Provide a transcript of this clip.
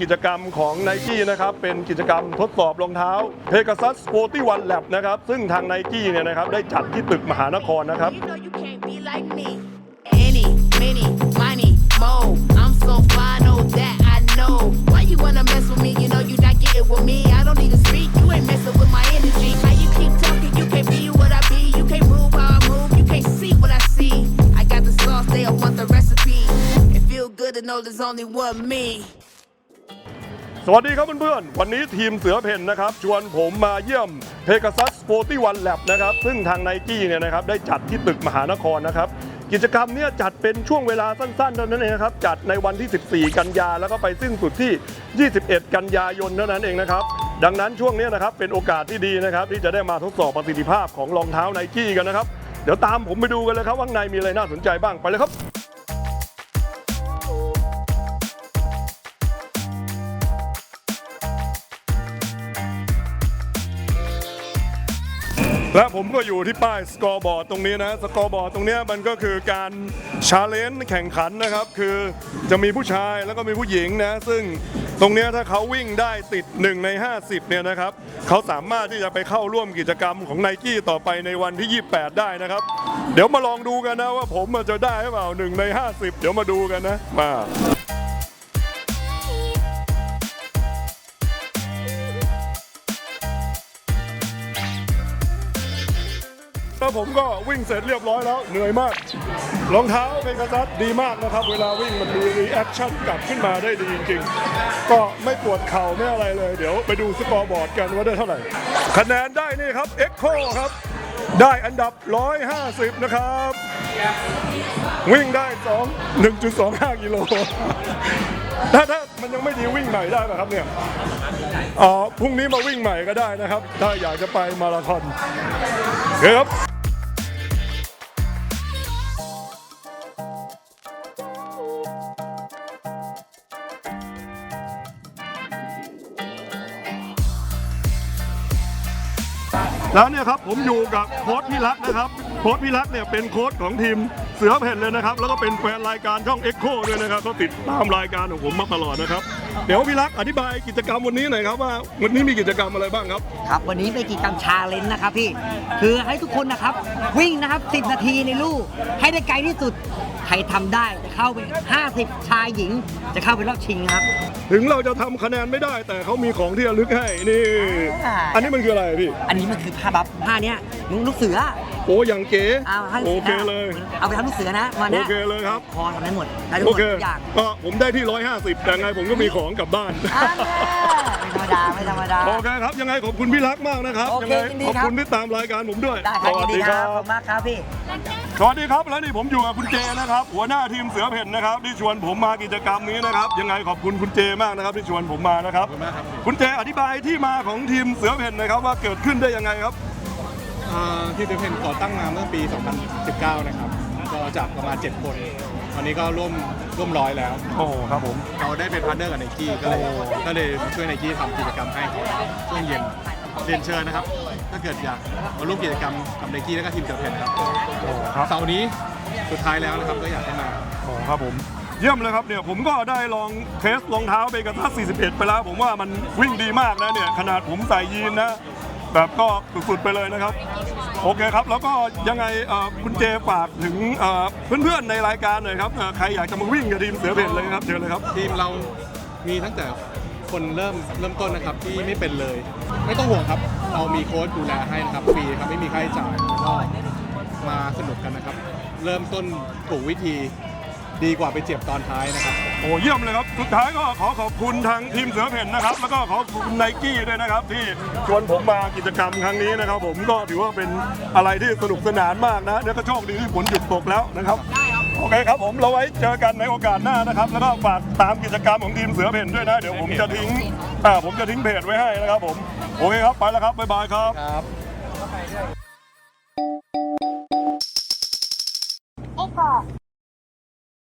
กิจกรรมของ n นกี้นะครับเป็นกิจกรรมทดสอบรองเท้า Pegasus 41 Lab นะครับซึ่งทาง n นกี้เนี่ยนะครับได้จัดที่ตึกมหานครนะครับ You know you can't be like me. Any, many, money, mo. I'm so fly, know that I know. Why you wanna mess with me? You know you not getting with me. I don't need to speak. You ain't messing with my energy. How you keep talking? You can't be what I be. You can't move how I move. You can't see what I see. I got the sauce. They all want the recipe. It feel good to know there's only one me. สวัสดีครับเพื่อนๆ วันนี้ทีมเสือเพ่นนะครับ ชวนผมมาเยี่ยม Pegasus 41 Lab นะครับ ซึ่งทาง n นกี้เนี่ยนะครับได้จัดที่ตึกมหานครนะครับ กิจกรรมเนี้จัดเป็นช่วงเวลาสั้นๆเท่านั้นเองนะครับ จัดในวันที่ 14 กันยา แล้วก็ไปสิ้นสุดที่ 21 กันยายนเท่านั้นเองนะครับ ดังนั้นช่วงนี้นะครับเป็นโอกาสที่ดีนะครับ ที่จะได้มาทดสอบประสิทธิภาพของรองเท้า n นกี้กันนะครับ เดี๋ยวตามผมไปดูกันเลยครับว่าข้างในมีอะไรน่าสนใจบ้างไปเลยครับ และผมก็อยู่ที่ป้ายสกอร์บอร์ดตรงนี้นะสกอร์บอร์ดตรงนี้มันก็คือการชาเลนจ์แข่งขันนะครับ คือจะมีผู้ชายแล้วก็มีผู้หญิงนะ ซึ่งตรงนี้ถ้าเขาวิ่งได้ติด 1 ใน 50เนี่ยนะครับเขาสามารถที่จะไปเข้าร่วมกิจกรรมของไนกี้ต่อไปในวันที่ 28 ได้นะครับ เดี๋ยวมาลองดูกันนะว่าผมจะได้หรือเปล่า1ใน 50 เดี๋ยวมาดูกันนะมา แล้วผมก็วิ่งเสร็จเรียบร้อยแล้วเหนื่อยมาก รองเท้าเป็นกระซัดดีมากนะครับ เวลาวิ่งมันมีรีแอคชั่นกลับขึ้นมาได้ดีจริง ๆ ก็ไม่ปวดเข่าไม่อะไรเลย เดี๋ยวไปดูสกอร์บอร์ดกันว่าได้เท่าไหร่ คะแนนได้นี่ครับ Echo คครับ ได้อันดับ 150 นะครับ วิ่งได้ 2 1.25 กิโลถ้าถ้ามันยังไม่ดีวิ่งใหม่ได้ไหมครับเนี่ยอ๋อพรุ่งนี้มาวิ่งใหม่ก็ได้นะครับ ถ้าอยากจะไปมาราธอนโอเคครับ แล้วเนี่ยครับผมอยู่กับโค้ชพี่รักนะครับ โค้ชพี่รักเนี่ยเป็นโค้ชของทีม สือเพ่นเลยนะครับ แล้วก็เป็นแฟนรายการช่อง Echo ด้วยนะครับเขาติดตามรายการของผมมาตลอดนะครับ เดี๋ยวพี่รักอธิบายกิจกรรมวันนี้หน่อยครับว่าวันนี้มีกิจกรรมอะไรบ้างครับ ครับวันนี้เป็นกิจกรรมชาเลนจ์นะครับพี่คือให้ทุกคนนะครับ วิ่งนะครับ 10 นาทีในลู่ให้ได้ไกลที่สุดใครทำได้จะเข้าไป 50 ชายหญิง จะเข้าไปรอบชิงครับ ถึงเราจะทำคะแนนไม่ได้แต่เขามีของที่ระลึกให้นี่อ่าอันนี้มันคืออะไรพี่ อันนี้มันคือผ้าบัฟผ้าเนี้ยมึงลูกเสือ โอ้อย่างเก๋เอาให้โอเคเลย เอาไปทำลูกเสือนะมาโอเนี้ยเคเลยครับ คอทำได้หมดได้ทุกโอหมดเคทุกอย่างก็ผมได้ที่ 150 แต่ไงผมก็มีของกลับบ้านอ่าไม่ธรรมดาไม่ธรรมดา โอเคครับ ยังไงขอบคุณพี่รักมากนะครับ โอเคยัไงยินดีขอบครับ คุณที่ตามรายการผมด้วย ได้ครับยินดีครับขอบคุณมากครับพี่ สวัสดีครับ แล้วนี่ผมอยู่กับคุณเจนะครับ หัวหน้าทีมเสือเพ่นนะครับ ที่ชวนผมมากิจกรรมนี้นะครับ ยังไงขอบคุณคุณเจมากนะครับ ที่ชวนผมมานะครับ คุณเจอธิบายที่มาของทีมเสือเพ่นนะครับว่าเกิดขึ้นได้ยังไงครับ อ่าที่เดเพนก่อตั้งมาเมื่อปี 2019 นะครับ ก็จากประมาณ 7 คนตอนนี้ก็ร่วมร่วมร้อยแล้ว โอ้ครับผม เราได้เป็นพาร์ทเนอร์กับไนกี้ก็เลยโอ้ ก็เลยช่วยไนกี้ทำกิจกรรมให้ช่วงเย็นเรียนเชิญนะครับ ถ้าเกิดอยากมาร่วมกิจกรรมกับไนกี้แล้วก็ทีมเสือเพนครับโอ้ครับ เสาร์นี้สุดท้ายแล้วนะครับก็อยากให้มา โอ้ครับผม เยี่ยมเลยครับเนี่ยผมก็ได้ลองเทสรองเท้าเบกาทัส41 ไปแล้ว ผมว่ามันวิ่งดีมากนะเนี่ยขนาดผมใส่ยีนนะ แบบก็สุดๆไปเลยนะครับ โอเคครับ แล้วก็ยังไงเอ่อคุณเจฝากถึงเอ่อเพื่อนๆในรายการหน่อยครับเอ่อใครอยากจะมาวิ่งกับทีมเสือเพ่นเลยครับเชิญเลยครับ ทีมเรามีตั้งแต่คนเริ่มเริ่มต้นนะครับที่ไม่เป็นเลย ไม่ต้องห่วงครับ เรามีโค้ชดูแลให้นะครับฟรีครับไม่มีค่าใช้จ่ายก็มาสนุกกันนะครับ เริ่มต้นถูกวิธี ดีกว่าไปเจ็บตอนท้ายนะครับ โอ้เยี่ยมเลยครับ สุดท้ายก็ขอขอบคุณทางทีมเสือเพ่นนะครับ แล้วก็ขอขอบคุณไนกี้ด้วยนะครับ ที่ชวนผมมากิจกรรมครั้งนี้นะครับ ผมก็ถือว่าเป็นอะไรที่สนุกสนานมากนะ เดี๋ยวก็โชคดีที่ฝนหยุดตกแล้วนะครับ โอเคครับผมเราไว้เจอกันในโอกาสหน้านะครับ แล้วก็ฝากตามกิจกรรมของทีมเสือเพ่นด้วยนะ เดี๋ยวผมจะทิ้งอ่าผมจะทิ้งเพจไว้ให้นะครับ ผม โอเคครับ ไปแล้วครับ บ๊ายบายครับครับ